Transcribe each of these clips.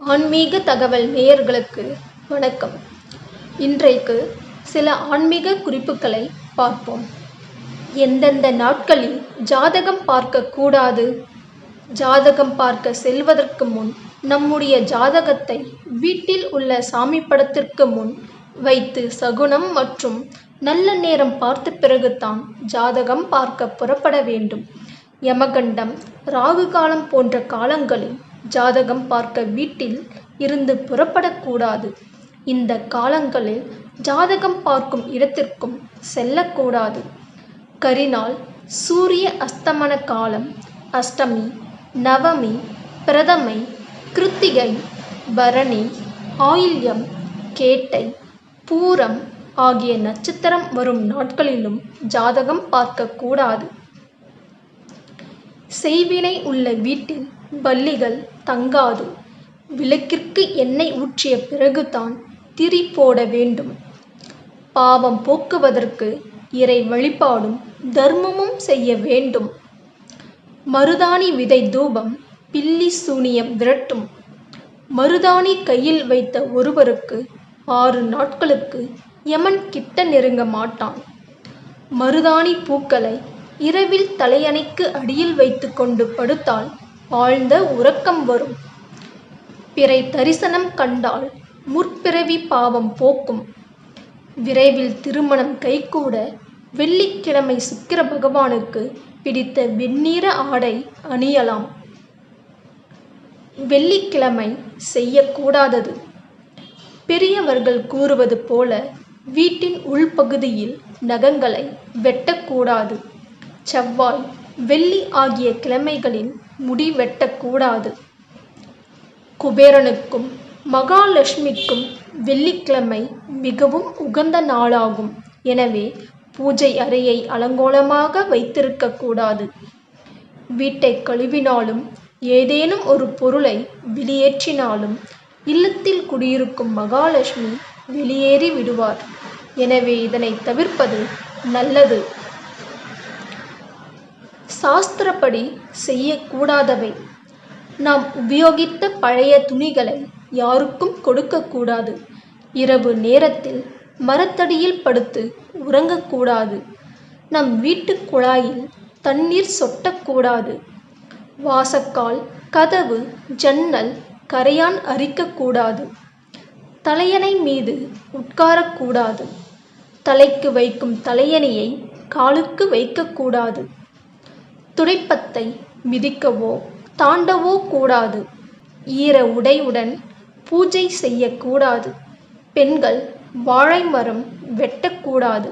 ஆன்மீக தகவல் நேயர்களுக்கு வணக்கம். இன்றைக்கு சில ஆன்மீக குறிப்புகளை பார்ப்போம். எந்தெந்த நாட்களில் ஜாதகம் பார்க்க கூடாது ஜாதகம் பார்க்க செல்வதற்கு முன் நம்முடைய ஜாதகத்தை வீட்டில் உள்ள சாமி படத்திற்கு முன் வைத்து சகுனம் மற்றும் நல்ல நேரம் பார்த்த பிறகுதான் ஜாதகம் பார்க்க புறப்பட வேண்டும். யமகண்டம் ராகு காலம் போன்ற காலங்களில் ஜாதகம் பார்க்க வீட்டில் இருந்து புறப்படக்கூடாது. இந்த காலங்களில் ஜாதகம் பார்க்கும் இடத்திற்கும் செல்லக்கூடாது. கரிநாள் சூரிய அஸ்தமன காலம் அஷ்டமி நவமி பிரதமை கிருத்திகை பரணி ஆயில்யம் கேட்டை பூரம் ஆகிய நட்சத்திரம் வரும் நாட்களிலும் ஜாதகம் பார்க்கக்கூடாது. செய்வினை உள்ள வீட்டில் பல்லிகள் தங்காது. விளக்கிற்கு எண்ணெய் ஊற்றிய பிறகுதான் திரி போட வேண்டும். பாவம் போக்குவதற்கு இறை வழிபாடும் தர்மமும் செய்ய வேண்டும். மருதாணி விதை தூபம் பில்லி சூனியம் விரட்டும். மருதாணி கையில் வைத்த ஒருவருக்கு ஆறு நாட்களுக்கு யமன் கிட்ட நெருங்க மாட்டான். மருதாணி பூக்களை இரவில் தலையணைக்கு அடியில் வைத்துக்கொண்டு படுத்தால் ஆழ்ந்த உறக்கம் வரும். பிறை தரிசனம் கண்டால் முற்பிறவி பாவம் போக்கும். விரைவில் திருமணம் கைகூட வெள்ளிக்கிழமை சுக்கிர பகவானுக்கு பிடித்த வெண்ணிற ஆடை அணியலாம். வெள்ளிக்கிழமை செய்யக்கூடாதது. பெரியவர்கள் கூறுவது போல வீட்டின் உள்பகுதியில் நகங்களை வெட்டக்கூடாது. செவ்வாய் வெள்ளி ஆகிய கிழமைகளில் முடி வெட்டக்கூடாது. குபேரனுக்கும் மகாலட்சுமிக்கும் வெள்ளிக்கிழமை மிகவும் உகந்த நாளாகும். எனவே பூஜை அறையை அலங்கோலமாக வைத்திருக்கக்கூடாது. வீட்டை கழுவினாலும் ஏதேனும் ஒரு பொருளை வெளியேற்றினாலும் இல்லத்தில் குடியிருக்கும் மகாலட்சுமி வெளியேறி விடுவார். எனவே இதனை தவிர்ப்பது நல்லது. சாஸ்திரப்படி செய்யக்கூடாதவை. நாம் உபயோகித்த பழைய துணிகளை யாருக்கும் கொடுக்கக்கூடாது. இரவு நேரத்தில் மரத்தடியில் படுத்து உறங்கக்கூடாது. நம் வீட்டு குழாயில் தண்ணீர் சொட்டக்கூடாது. வாசக்கால் கதவு ஜன்னல் கரையான் அரிக்கக்கூடாது. தலையணை மீது உட்காரக்கூடாது. தலைக்கு வைக்கும் தலையணையை காலுக்கு வைக்கக்கூடாது. துடைப்பத்தை மிதிக்கவோ தாண்டவோ கூடாது. ஈர உடையுடன் பூஜை செய்யக்கூடாது. பெண்கள் வாழை மரம் வெட்டக்கூடாது.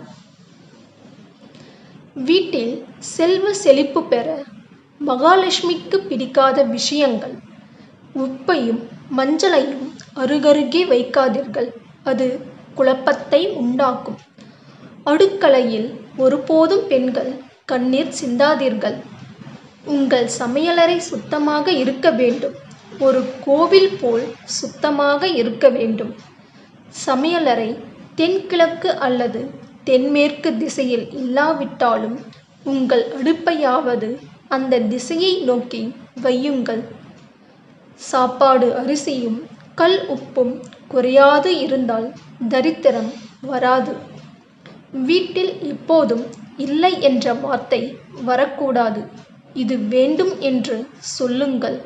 வீட்டில் செல்வ செழிப்பு பெற மகாலட்சுமிக்கு பிடிக்காத விஷயங்கள். உப்பையும் மஞ்சளையும் அருகருகே வைக்காதீர்கள். அது குழப்பத்தை உண்டாக்கும். அடுக்கலையில் ஒருபோதும் பெண்கள் கண்ணீர் சிந்தாதீர்கள் உங்கள் சமையலறை சுத்தமாக இருக்க வேண்டும். ஒரு கோவில் போல் சுத்தமாக இருக்க வேண்டும். சமையலறை தென்கிழக்கு அல்லது தென்மேற்கு திசையில் இல்லாவிட்டாலும் உங்கள் அடுப்பையாவது அந்த திசையை நோக்கி வையுங்கள். சாப்பாடு அரிசியும் கல் உப்பும் குறையாது இருந்தால் தரித்திரம் வராது. வீட்டில் எப்போதும் இல்லை என்ற வார்த்தை வரக்கூடாது. இது வேண்டும் என்று சொல்லுங்கள்.